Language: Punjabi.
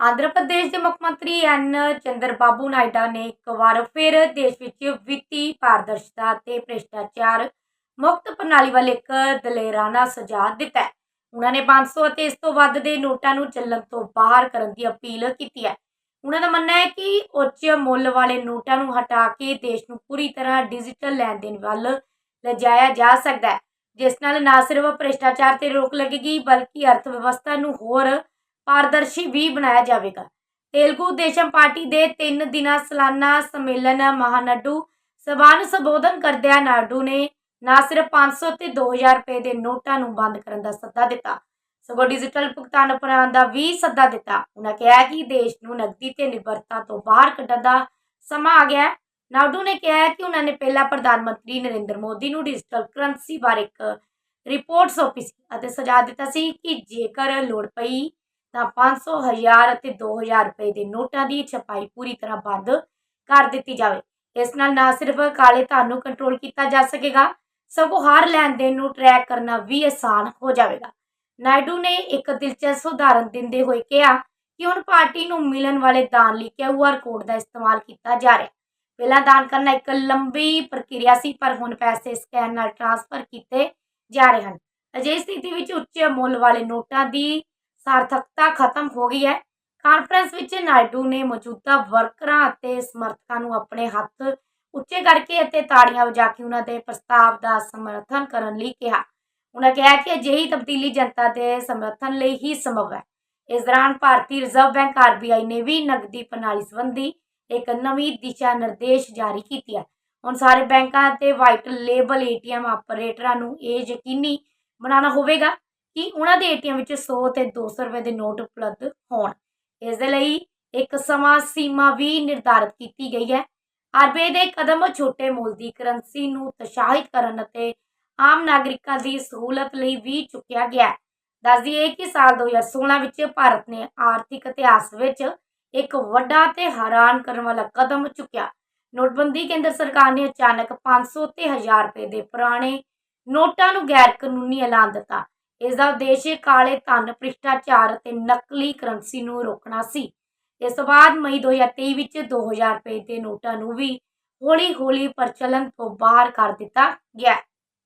ਆਂਧਰਾ ਪ੍ਰਦੇਸ਼ ਦੇ ਮੁੱਖ ਮੰਤਰੀ ਐਨ ਚੰਦਰਬਾਬੂ ਨਾਇਡਾ ਨੇ ਇੱਕ ਵਾਰ ਫਿਰ ਦੇਸ਼ ਵਿੱਚ ਵਿੱਤੀ ਪਾਰਦਰਸ਼ਤਾ ਅਤੇ ਭ੍ਰਿਸ਼ਟਾਚਾਰ ਮੁਕਤ ਪ੍ਰਣਾਲੀ ਵੱਲ ਇੱਕ ਦਲੇਰਾਨਾ ਸੁਝਾਅ ਦਿੱਤਾ ਹੈ। ਉਹਨਾਂ ਨੇ 500 ਅਤੇ ਇਸ ਤੋਂ ਵੱਧ ਦੇ ਨੋਟਾਂ ਨੂੰ ਚੱਲਣ ਤੋਂ ਬਾਹਰ ਕਰਨ ਦੀ ਅਪੀਲ ਕੀਤੀ ਹੈ। ਉਹਨਾਂ ਦਾ ਮੰਨਣਾ ਹੈ ਕਿ ਉੱਚ ਮੁੱਲ ਵਾਲੇ ਨੋਟਾਂ ਨੂੰ ਹਟਾ ਕੇ ਦੇਸ਼ ਨੂੰ ਪੂਰੀ ਤਰ੍ਹਾਂ ਡਿਜੀਟਲ ਲੈਣ ਦੇਣ ਵੱਲ ਲਿਜਾਇਆ ਜਾ ਸਕਦਾ ਹੈ, ਜਿਸ ਨਾਲ ਨਾ ਸਿਰਫ ਭ੍ਰਿਸ਼ਟਾਚਾਰ ਤੇ ਰੋਕ ਲੱਗੇਗੀ, ਬਲਕਿ ਅਰਥ ਵਿਵਸਥਾ ਨੂੰ ਹੋਰ ਪਾਰਦਰਸ਼ੀ ਵੀ ਬਣਾਇਆ ਜਾਵੇਗਾ। ਤੇਲਗੂ ਦੇਸ਼ਮ ਪਾਰਟੀ ਦੇ 3 ਦਿਨਾਂ ਸਾਲਾਨਾ ਸੰਮੇਲਨ ਮਹਾਨਾਡੂ ਸਭਾ ਨੂੰ ਸੰਬੋਧਨ ਕਰਦਿਆਂ ਨਾਇਡੂ ਨੇ ਨਾ ਸਿਰਫ 500 ਤੇ 2000 ਰੁਪਏ ਦੇ ਨੋਟਾਂ ਨੂੰ ਬੰਦ ਕਰਨ ਦਾ ਸੱਦਾ ਦਿੱਤਾ, ਸਗੋਂ ਡਿਜੀਟਲ ਭੁਗਤਾਨ ਅਪਣਾਉਣ ਦਾ ਵੀ ਸੱਦਾ ਦਿੱਤਾ। ਉਹਨਾਂ ਕਿਹਾ ਕਿ ਦੇਸ਼ ਨੂੰ ਨਕਦੀ ਤੇ ਨਿਰਭਰਤਾ ਤੋਂ ਬਾਹਰ ਕੱਢਣ ਦਾ ਸਮਾਂ ਆ ਗਿਆ ਹੈ। ਨੇ ਕਿਹਾ ਕਿ ਉਹਨਾਂ ਨੇ ਪਹਿਲਾਂ ਪ੍ਰਧਾਨ ਮੰਤਰੀ ਨਰਿੰਦਰ ਮੋਦੀ ਨੂੰ ਡਿਜੀਟਲ ਕਰੰਸੀ ਬਾਰੇ ਇੱਕ ਰਿਪੋਰਟ ਸੌਂਪੀ ਸੀ ਅਤੇ ਸੁਝਾਅ ਦਿੱਤਾ ਸੀ ਕਿ ਜੇਕਰ ਲੋੜ ਪਈ ਤਾਂ 500 ਹਜ਼ਾਰ ਅਤੇ 2000 ਰੁਪਏ ਦੇ ਨੋਟਾਂ ਦੀ ਛਪਾਈ ਪੂਰੀ ਤਰ੍ਹਾਂ ਬੰਦ ਕਰ ਦਿੱਤੀ ਜਾਵੇ। ਇਸ ਨਾਲ ਨਾ ਸਿਰਫ ਕਾਲੇ ਧਨ ਨੂੰ ਕੰਟਰੋਲ ਕੀਤਾ ਜਾ ਸਕੇਗਾ, ਸਗੋਂ ਹਰ ਲੈਣ ਦੇਣ ਨੂੰ ਟਰੈਕ ਕਰਨਾ ਵੀ ਆਸਾਨ ਹੋ ਜਾਵੇਗਾ। ਨਾਇਡੂ ਨੇ ਇੱਕ ਦਿਲਚਸਪ ਉਦਾਹਰਨ ਦਿੰਦੇ ਹੋਏ ਕਿਹਾ ਕਿ ਹੁਣ ਪਾਰਟੀ ਨੂੰ ਮਿਲਣ ਵਾਲੇ ਦਾਨ ਲਈ ਕਿਊਆਰ ਕੋਡ ਦਾ ਇਸਤੇਮਾਲ ਕੀਤਾ ਜਾ ਰਿਹਾ। ਪਹਿਲਾਂ ਦਾਨ ਕਰਨਾ ਇੱਕ ਲੰਬੀ ਪ੍ਰਕਿਰਿਆ ਸੀ, ਪਰ ਹੁਣ ਪੈਸੇ ਸਕੈਨ ਨਾਲ ਟ੍ਰਾਂਸਫਰ ਕੀਤੇ ਜਾ ਰਹੇ ਹਨ। ਅਜਿਹੀ ਸਥਿਤੀ ਵਿੱਚ ਉੱਚ ਮੁੱਲ ਵਾਲੇ ਨੋਟਾਂ ਦੀ ਸਾਰਥਕਤਾ ਖਤਮ ਹੋ ਗਈ ਹੈ। ਕਾਨਫਰੰਸ ਵਿੱਚ ਨਾਇਡੂ ਨੇ ਮੌਜੂਦਾ ਵਰਕਰਾਂ ਅਤੇ ਸਮਰਥਕਾਂ ਨੂੰ ਆਪਣੇ ਹੱਥ ਉੱਚੇ ਕਰਕੇ ਅਤੇ ਤਾੜੀਆਂ ਵਜਾ ਕੇ ਉਹਨਾਂ ਦੇ ਪ੍ਰਸਤਾਵ ਦਾ ਸਮਰਥਨ ਕਰਨ ਲਈ ਕਿਹਾ। ਉਹਨਾਂ ਕਿਹਾ ਕਿ ਅਜਿਹੀ ਤਬਦੀਲੀ ਜਨਤਾ ਦੇ ਸਮਰਥਨ ਲਈ ਹੀ ਸੰਭਵ ਹੈ। ਇਸ ਦੌਰਾਨ ਭਾਰਤੀ ਰਿਜ਼ਰਵ ਬੈਂਕ ਆਰਬੀਆਈ ਨੇ ਵੀ ਨਕਦੀ ਪ੍ਰਣਾਲੀ ਸੰਬੰਧੀ ਇੱਕ ਨਵੀਂ ਦਿਸ਼ਾ ਨਿਰਦੇਸ਼ ਜਾਰੀ ਕੀਤੀ ਹੈ। ਹੁਣ ਸਾਰੇ ਬੈਂਕਾਂ ਅਤੇ ਵਾਈਟ ਲੇਬਲ ਏਟੀਐਮ ਆਪਰੇਟਰਾਂ ਨੂੰ ਇਹ ਯਕੀਨੀ ਬਣਾਉਣਾ ਹੋਵੇਗਾ ਕਿ ਉਹਨਾਂ ਦੇ ਏਟੀਐਮ ਵਿੱਚ 100 ਤੇ 200 ਰੁਪਏ ਦੇ ਨੋਟ ਉਪਲਬਧ ਹੋਣ। ਇਸ ਦੇ ਲਈ ਇੱਕ ਸਮਾਂ ਸੀਮਾ ਵੀ ਨਿਰਧਾਰਤ ਕੀਤੀ ਗਈ ਹੈ। ਆਰਬੀਆਈ ਦੇ ਕਦਮ ਛੋਟੇ ਮੁੱਲ ਦੀ ਕਰੰਸੀ ਨੂੰ ਉਤਸ਼ਾਹਿਤ ਕਰਨ ਅਤੇ ਆਮ ਨਾਗਰਿਕਾਂ ਦੀ ਸਹੂਲਤ ਲਈ ਵੀ ਚੁੱਕਿਆ ਗਿਆ ਹੈ। ਦੱਸ ਦਈਏ ਕਿ ਸਾਲ 2016 ਵਿੱਚ ਭਾਰਤ ਨੇ ਆਰਥਿਕ ਇਤਿਹਾਸ ਵਿੱਚ ਇੱਕ ਵੱਡਾ ਤੇ ਹੈਰਾਨ ਕਰਨ ਵਾਲਾ ਕਦਮ ਚੁੱਕਿਆ। ਨੋਟਬੰਦੀ ਕੇਂਦਰ ਸਰਕਾਰ ਨੇ ਅਚਾਨਕ 500 ਤੇ 1000 ਰੁਪਏ ਦੇ ਪੁਰਾਣੇ ਨੋਟਾਂ ਨੂੰ ਗੈਰ ਕਾਨੂੰਨੀ ਐਲਾਨ ਦਿੱਤਾ। ਇਸ ਦਾ ਉਦੇਸ਼ ਕਾਲੇ ਧਨ ਭ੍ਰਿਸ਼ਟਾਚਾਰ ਅਤੇ ਨਕਲੀ ਕਰੰਸੀ ਨੂੰ ਰੋਕਣਾ ਸੀ। ਇਸ ਤੋਂ ਬਾਅਦ ਮਈ 2023 ਵਿੱਚ 2000 ਰੁਪਏ ਦੇ ਨੋਟਾਂ ਨੂੰ ਵੀ ਹੌਲੀ-ਹੌਲੀ ਪ੍ਰਚਲਨ ਤੋਂ ਬਾਹਰ ਕਰ ਦਿੱਤਾ ਗਿਆ।